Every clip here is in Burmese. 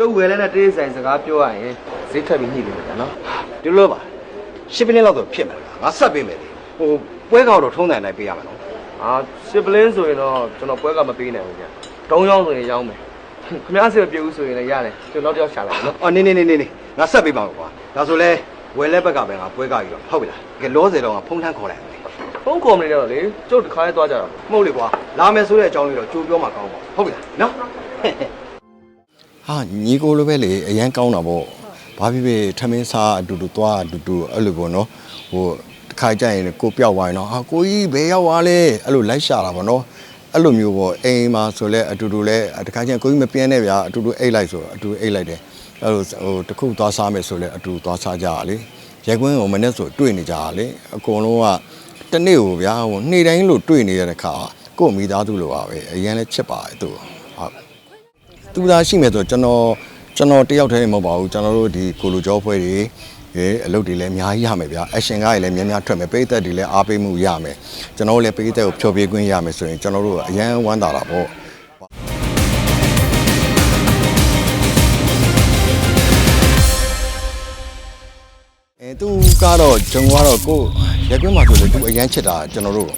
ကျုပ်ဝယ်လဲနဲ့တေးဆိုင်စကားပြောရရင်ဈေးထပ်ပြီးညှိလို့ရနော်ဒီလိုပါရှစ်ပလင်းလောက်တော့ဖြစ်မှာလားငါဆက်ပေးမယ်လေဟိုပွဲကောက်တော့ထုံးတယ်နိုင်ပေးရမှာနော်အာရှစ်ပလင်းဆိုရင်တော့ကျွန်တော်ပွဲကမပေးနိုင်ဘူးဗျတုံးရောင်းဆိုရင်ရောင်းမယ်ခင်ဗျားစီမပြေဘူးဆိုရင်လည်းရတယ်ကျွန်တော်တယောက်ရှာလိုက်နော်အော်နေနေနေနေနေငါဆက်ပေးပါမယ်ကွာဒါဆိုလဲဝယ်လဲဘက်ကပဲငါပွဲကောက်ယူတော့ဟုတ်ပြီလားကဲလောဆယ်တော့ငါဖုန်းထမ်းခေါ်လိုက်မယ်ဖုန်းခေါ်မနေတော့လေကျုပ်တစ်ခါလေးသွားကြတော့မဟုတ်လေကွာလာမယ်ဆိုတဲ့အကြောင်းလေးတော့ကြိုးပြောမှာကောင်းပါဟုတ်ပြီလားနော် ဟာညီကိုလိုပဲလေအရန်ကောင်းတာပေါ့ဘာဖြစ်ဖြစ်ထမင်းစားအတူတူသွားအတူတူအဲ့လိုပေါ့နော်ဟိုတစ်ခါကြရင်ကိုပျောက်သွားရင်တော့ဟာကိုကြီးဘယ်ရောက်သွားလဲအဲ့လိုလိုက်ရှာတာပေါ့နော်အဲ့လိုမျိုးပေါ့အိမ်မှာဆိုလဲအတူတူလဲတစ်ခါကျရင်ကိုကြီးမပြင်းနဲ့ဗျာအတူတူအိတ်လိုက်ဆိုအတူအိတ်လိုက်တယ်အဲ့လိုဟိုတစ်ခုသွားစားမယ်ဆိုလဲအတူသွားစားကြရလေရဲကွင်းကိုမနေ့ဆိုတွေ့နေကြရလေအကုန်လုံးကတနေ့ကိုဗျာဟိုနေ့တိုင်းလို့တွေ့နေရတဲ့ခါကို့မိသားစုလိုပါပဲအရင်လဲချစ်ပါတယ်သူဟုတ် သူသားရှိမယ်ဆိုတော့ကျွန်တော်ကျွန်တော်တယောက်တည်းမဟုတ်ပါဘူးကျွန်တော်တို့ဒီကိုလိုကျောဖွဲ့တွေရေအလုပ်တွေလည်းအများကြီးရမယ်ဗျာအရှင်ကားတွေလည်းများများထွက်မယ်ပိတ်သက်တွေလည်းအားပေးမှုရမယ်ကျွန်တော်တို့လည်းပိတ်သက်ကိုဖျော်ဖြေခွင့်ရမယ်ဆိုရင်ကျွန်တော်တို့အရန်ဝမ်းသာတာပေါ့အဲသူကတော့ကျွန်တော်ကတော့ကိုရက်ကွင်းမှာဆိုလေသူအရန်ချစ်တာကျွန်တော်တို့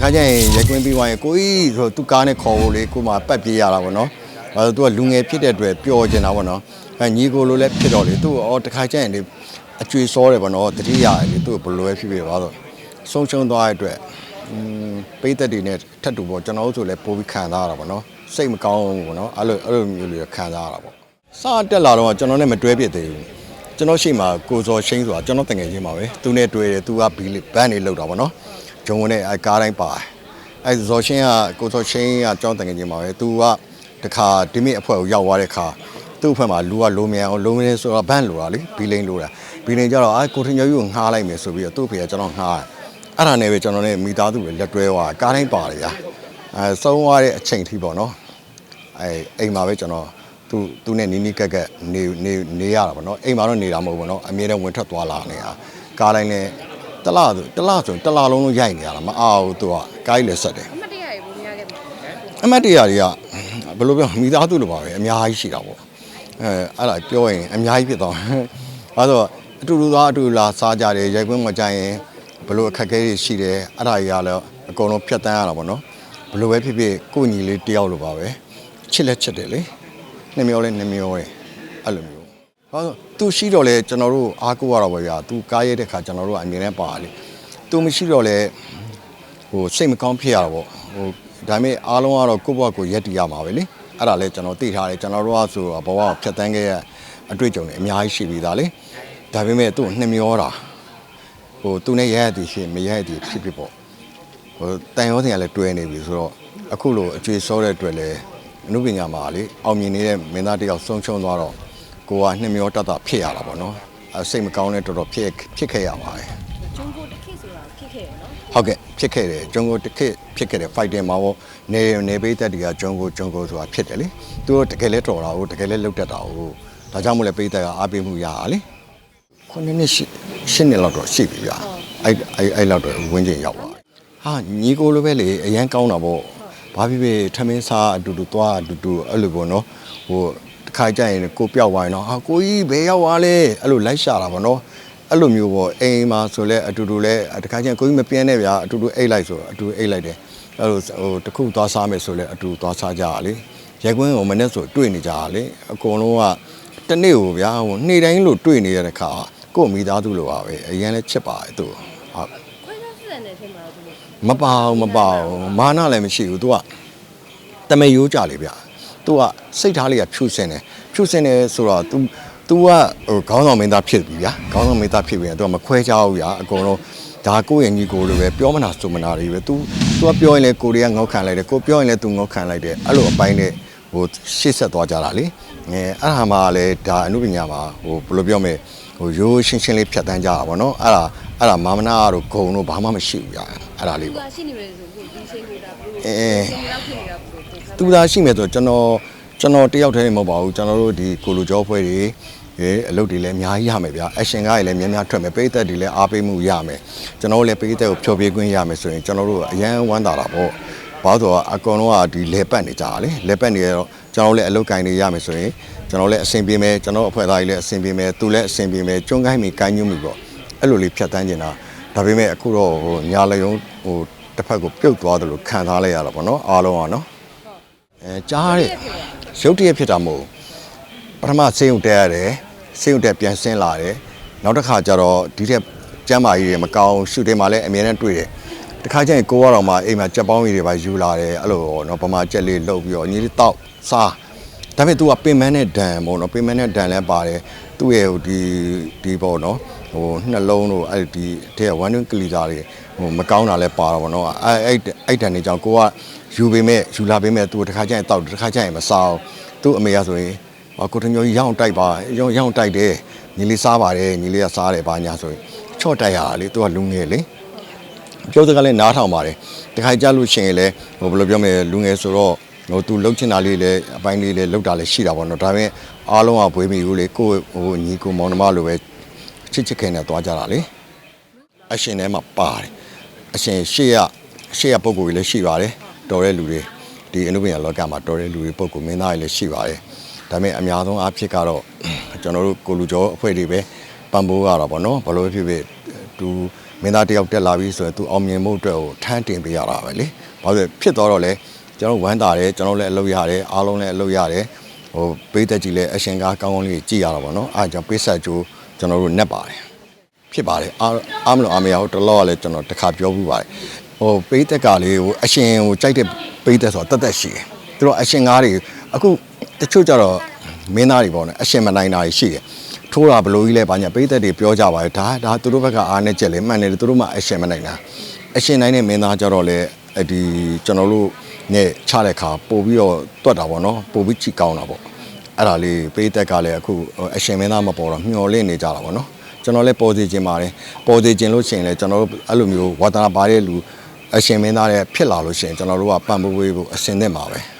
ခါကျရင်ရက်ကွင်းပြီးသွားရင်ကိုကြီးဆိုသူကားနဲ့ခေါ်ဖို့လေကိုမှပတ်ပြေးရတာပေါ့နော် အဲသူကလူငယ်ဖြစ်တဲ့အတွက်ပျော်ကျင်တာပေါ့နော်အဲညီကိုလိုလည်းဖြစ်တော့လေသူအော်တခါကျရင်လေအကျွေစောတယ်ပေါ့နော်တတိယလေသူဘယ်လိုပဲဖြစ်ဖြစ်ပါတော့ဆုံးရှုံးသွားတဲ့အတွက်อืมပိသက်တွေနဲ့ထပ်တူပေါ့ကျွန်တော်တို့ဆိုလည်းပိုးပြီးခံစားရတာပေါ့နော်စိတ်မကောင်းဘူးပေါ့နော်အဲ့လိုအဲ့လိုမျိုးတွေခံစားရတာပေါ့စတက်လာတော့ကျွန်တော်နဲ့မတွဲပြစ်သေးဘူးကျွန်တော်ရှိမှကိုဇော်ရှိန်ဆိုတာကျွန်တော်တငယ်ချင်းပါပဲသူနဲ့တွေ့တယ်သူကဘီလီဘန်းနေလောက်တာပေါ့နော်ဂျုံဝင်နဲ့အဲကားတိုင်းပါတယ်အဲဇော်ရှိန်ကကိုဇော်ရှိန်ကကျွန်တော်တငယ်ချင်းပါပဲသူက တခါဒီမိအဖွဲ့ကိုရောက်သွားတဲ့ခါသူ့အဖွဲ့မှာလူကလိုမြန်အောင်လိုမြန်ဆိုတော့ဘန်းလိုတာလေဘီလိန်လိုတာဘီလိန်ကျတော့အဲကိုထင်ကျော်ကြီးကိုငှားလိုက်မယ်ဆိုပြီးတော့သူ့ဖေကကျွန်တော်ငှားတယ်အဲ့ဒါနဲ့ပဲကျွန်တော်နဲ့မိသားစုတွေလက်တွဲသွားကားတိုင်းပါတယ်ဗျာအဲဆုံးသွားတဲ့အချိန်ထိပေါ့နော်အဲအိမ်မှာပဲကျွန်တော်သူသူနဲ့နီးနီးကက်ကက်နေနေနေရတာပေါ့နော်အိမ်မှာတော့နေတာမဟုတ်ဘူးပေါ့နော်အမြဲတမ်းဝင်ထွက်သွားလာနေတာကားတိုင်းလည်းတစ်လဆိုတစ်လဆိုတစ်လလုံးလုံးရိုက်နေရတာမအားဘူးသူကကားကြီးလည်းဆက်တယ်အမတ်တရရေပုံများခဲ့ပြီအမတ်တရတွေက ဘယ်လိုပြောမိသားစုလိုပါပဲအများကြီးရှိတာပေါ့အဲအဲ့ဒါပြောရင်အများကြီးဖြစ်သွားဘာလို့အတူတူသားအတူတူလာစားကြတယ်ရိုက်ခွင်းမကြရင်ဘယ်လိုအခက်အခဲတွေရှိတယ်အဲ့ဒါကြီးကလည်းအကုန်လုံးဖြတ်တန်းရတာပေါ့နော်ဘယ်လိုပဲဖြစ်ဖြစ်ကိုယ့်ညီလေးတယောက်လိုပါပဲချစ်လက်ချစ်တယ်လေနှမျောလဲနှမျောတယ်အဲ့လိုမျိုးဟောသူရှိတော့လဲကျွန်တော်တို့အားကိုးရတော့ပဲဗျာသူကားရဲတဲ့ခါကျွန်တော်တို့ကအမြင်နဲ့ပါလေသူမရှိတော့လဲဟိုစိတ်မကောင်းဖြစ်ရတာပေါ့ဟို ဒါပေမဲ့အားလုံးကတော့ကိုယ့်ဘဝကိုရက်တည်ရမှာပဲလေအဲ့ဒါလဲကျွန်တော်သိထားတယ်ကျွန်တော်တို့ကဆိုတော့ဘဝကိုဖြတ်တန်းခဲ့ရအတွေ့အကြုံတွေအများကြီးရှိပြီးသားလေဒါပေမဲ့သူ့ကိုနှမျောတာဟိုသူနဲ့ရရတည်ရှိမရရတည်ဖြစ်ဖြစ်ပေါ့ဟိုတန်ရောစင်ကလည်းတွဲနေပြီဆိုတော့အခုလိုအကျွေးစောတဲ့အတွက်လည်းအနုပညာမှာလေအောင်မြင်နေတဲ့မင်းသားတစ်ယောက်ဆုံးရှုံးသွားတော့ကိုကနှမျောတတ်တာဖြစ်ရတာပေါ့နော်အဲစိတ်မကောင်းတဲ့တော်တော်ဖြစ်ဖြစ်ခဲ့ရပါတယ်ဂျုံကိုတစ်ခေတ်ဆိုတာဖြစ်ခဲ့ရနော်ဟုတ်ကဲ့ ဖြစ်ခဲ့တယ်ဂျုံကိုတစ်ခေတ်ဖြစ်ခဲ့တယ် fighting မှာပေါ့နေနေပေးသက်တွေကဂျုံကိုဂျုံကိုဆိုတာဖြစ်တယ်လေသူတို့တကယ်လဲတော်တာဟုတ်တကယ်လဲလုတ်တတ်တာဟုတ်ဒါကြောင့်မို့လဲပေးသက်ကအားပေးမှုရတာလေခုနှစ်နှစ်ရှိရှစ်နှစ်လောက်တော့ရှိပြီဗျာအဲ့အဲ့အဲ့လောက်တော့ဝင်းကျင်ရောက်ပါတယ်ဟာညီကိုလိုပဲလေအရန်ကောင်းတာပေါ့ဘာဖြစ်ဖြစ်ထမင်းစားအတူတူသွားအတူတူအဲ့လိုပေါ့နော်ဟိုတစ်ခါကြရင်ကိုပျောက်သွားရင်တော့ဟာကိုကြီးဘယ်ရောက်သွားလဲအဲ့လိုလိုက်ရှာတာပေါ့နော် အဲ့လိုမျိုးပေါ့အိမ်မှာဆိုလဲအတူတူလဲတခါချင်းကိုကြီးမပြင်းနဲ့ဗျာအတူတူအိတ်လိုက်ဆိုတော့အတူအိတ်လိုက်တယ်အဲ့လိုဟိုတခုသွားစားမယ်ဆိုလဲအတူသွားစားကြရလေရိုက်ကွင်းကိုမနေ့ဆိုတွေ့နေကြရလေအကုန်လုံးကတနေ့ကိုဗျာဟိုနေ့တိုင်းလို့တွေ့နေရတဲ့ခါကို့မိသားစုလိုပါပဲအရင်လဲချစ်ပါတယ်သူဟုတ်ခွဲခြားစစ်တယ်နဲ့ထင်ပါတော့မပါဘူးမပါဘူးမာနလည်းမရှိဘူးသူကတမေရိုးကြလေဗျာသူကစိတ်ထားလေးကဖြူစင်တယ်ဖြူစင်တယ်ဆိုတော့ तू तू ကဟိုခေါင်းဆောင်မင်းသားဖြစ်ပြီဗျာခေါင်းဆောင်မင်းသားဖြစ်ပြီ तू ကမခွဲခြားဘူးဗျာအကုန်လုံးဒါကိုယ့်ရဲ့ညီကိုလိုပဲပြောမနာဆိုမနာတွေပဲ तू तू ကပြောရင်လေကိုရီးယားငေါက်ခံလိုက်တယ်ကိုပြောရင်လေ तू ငေါက်ခံလိုက်တယ်အဲ့လိုအပိုင်းနဲ့ဟိုရှေ့ဆက်သွားကြတာလေအဲအဲ့ဒါမှလည်းဒါအမှုပညာမှာဟိုဘယ်လိုပြောမလဲဟိုရိုးရှင်းရှင်းလေးဖြတ်တန်းကြတာဗောနော်အဲ့ဒါအဲ့ဒါမာမနာတို့ဂုံတို့ဘာမှမရှိဘူးဗျာအဲ့ဒါလေး သူ ပေါ့ ကရှိနေတယ်ဆိုပြီးဒီချိန်ကိုဒါဘယ်လို အဲ ချိန်လောက်ဖြစ်နေတာဘယ်လို သူသားရှိမယ်ဆိုကျွန်တော်ကျွန်တော်တယောက်တည်းမဟုတ်ပါဘူးကျွန်တော်တို့ဒီကိုလိုကျော်ဖွဲ့တွေ ရေအလုပ်တွေလည်းအများကြီးရမယ်ဗျာအရှင်ကားတွေလည်းများများထွက်မယ်ပိတ်သက်တွေလည်းအားပေးမှုရမယ်ကျွန်တော်တို့လည်းပိတ်သက်ကိုဖျော်ဖြေခွင့်ရမယ်ဆိုရင်ကျွန်တော်တို့အရန်ဝမ်းသာတာပေါ့ဘာလို့ဆိုတော့အကောင်လုံးကဒီလေပတ်နေကြတာလေလေပတ်နေရတော့ကျွန်တော်တို့လည်းအလုပ်ကင်တွေရမယ်ဆိုရင်ကျွန်တော်လည်းအဆင်ပြေမယ်ကျွန်တော်အဖွဲ့သားကြီးလည်းအဆင်ပြေမယ်သူလည်းအဆင်ပြေမယ်ကျွန်းကိုင်းမိကိုင်းညွတ်မိပေါ့အဲ့လိုလေးဖြတ်တန်းနေတာဒါပေမဲ့အခုတော့ဟိုညာလယုံဟိုတစ်ဖက်ကိုပြုတ်သွားတယ်လို့ခံစားလိုက်ရတာပေါ့နော်အားလုံးကနော်အဲကြားရတဲ့ရုပ်တရက်ဖြစ်တာမဟုတ်ဘူးပထမစေယုံတက်ရတယ် စေယုံတက်ပြန်ဆင်းလာတယ်နောက်တစ်ခါကျတော့ဒီထက်ကျမ်းမာကြီးတွေမကောင်းရှုတင်မှာလည်းအမြဲတမ်းတွေ့တယ်တခါကျရင်ကိုကတော့မှအိမ်မှာကြက်ပေါင်းကြီးတွေပါယူလာတယ်အဲ့လိုနော်ပမာကြက်လေးလှုပ်ပြီးတော့ညီလေးတောက်စားဒါပေမဲ့ तू ကပင်မန်းနဲ့ဒဏ်ပေါ့နော်ပင်မန်းနဲ့ဒဏ်လည်းပါတယ်သူ့ရဲ့ဟိုဒီဒီပေါ့နော်ဟိုနှလုံးတို့အဲ့ဒီတဲ့ဝမ်တွင်းကလီတာတွေဟိုမကောင်းတာလည်းပါတော့ဗောနော်အဲ့အဲ့အဲ့တန်နေကြောင်ကိုကယူပေမဲ့ယူလာပေမဲ့ तू တခါကျရင်တောက်တခါကျရင်မစားဘူးသူ့အမေကဆိုရင်ဟော ကိုတညိုကြီးရောင်းတိုက်ပါရောင်းရောင်းတိုက်တယ်ညီလေးစားပါတယ်ညီလေးကစားတယ်ဘာညာဆိုရင်ချော့တိုက်ရတာလေ तू ကလူငယ်လေပြောစကားလည်းနားထောင်ပါတယ်တခါကြလို့ရှိရင်လည်းဟိုဘယ်လိုပြောမလဲလူငယ်ဆိုတော့ဟိုသူလှုပ်ချင်တာလေးလည်းအပိုင်းလေးလည်းလှုပ်တာလည်းရှိတာပေါ့နော်ဒါပေမဲ့အားလုံးကဘွေးမိဘူးလေကိုယ့်ဟိုညီကိုမောင်နှမလိုပဲချစ်ချစ်ခင်နဲ့သွားကြတာလေအရှင်ထဲမှာပါတယ်အရှင်ရှေ့ရရှေ့ရပုံကိုယ်ကြီးလည်းရှိပါတယ်တော်တဲ့လူတွေဒီအနုပညာလောကမှာတော်တဲ့လူတွေပုံကိုမင်းသားတွေလည်းရှိပါတယ် ဒါပေမဲ့အများဆုံးအဖြစ်ကတော့ကျွန်တော်တို့ကိုလူကျော်အဖွဲ့တွေပဲပံပိုးရတာပေါ့နော်ဘလို့ဖြစ်ဖြစ်သူမင်းသားတယောက်တက်လာပြီဆိုရင်သူအောင်မြင်မှုအတွက်ကိုထမ်းတင်ပေးရတာပဲလေဘာလို့လဲဖြစ်တော့တော့လေကျွန်တော်ဝမ်းသာတယ်ကျွန်တော်လည်းအလုပ်ရတယ်အားလုံးလည်းအလုပ်ရတယ်ဟိုပေးသက်ကြီးလည်းအရှင်ကားကောင်းကောင်းလေးကြည့်ရတာပေါ့နော်အားကြောင့်ပေးဆက်ကြိုးကျွန်တော်တို့ net ပါတယ်ဖြစ်ပါတယ်အားအားမလို့အားမရဘူးတလောကလည်းကျွန်တော်တစ်ခါပြောဘူးပါတယ်ဟိုပေးသက်ကလေးဟိုအရှင်ဟိုကြိုက်တဲ့ပေးသက်ဆိုတာတတ်တတ်ရှိတယ်သူတို့အရှင်ကားတွေအခု တချို့ကြတော့မင်းသားတွေပေါ့နော်အရှင်မနိုင်တာတွေရှိတယ်ထိုးတာဘလို့ကြီးလဲဘာညာပေးသက်တွေပြောကြပါတယ်ဒါဒါသူတို့ဘက်ကအားနဲ့ချက်လေမှန်တယ်သူတို့မှအရှင်မနိုင်တာအရှင်နိုင်တဲ့မင်းသားကြတော့လေအဲ့ဒီကျွန်တော်တို့နဲ့ချတဲ့ခါပို့ပြီးတော့တွတ်တာပေါ့နော်ပို့ပြီးကြည့်ကောင်းတာပေါ့အဲ့ဒါလေးပေးသက်ကလည်းအခုအရှင်မင်းသားမပေါ်တော့မျော်လင့်နေကြတာပေါ့နော်ကျွန်တော်လည်းပေါ်စီခြင်းပါတယ်ပေါ်စီခြင်းလို့ရှိရင်လည်းကျွန်တော်တို့အဲ့လိုမျိုးဝါသနာပါတဲ့လူအရှင်မင်းသားတဲ့ဖြစ်လာလို့ရှိရင်ကျွန်တော်တို့ကပံ့ပိုးပေးဖို့အစင်သင့်ပါပဲ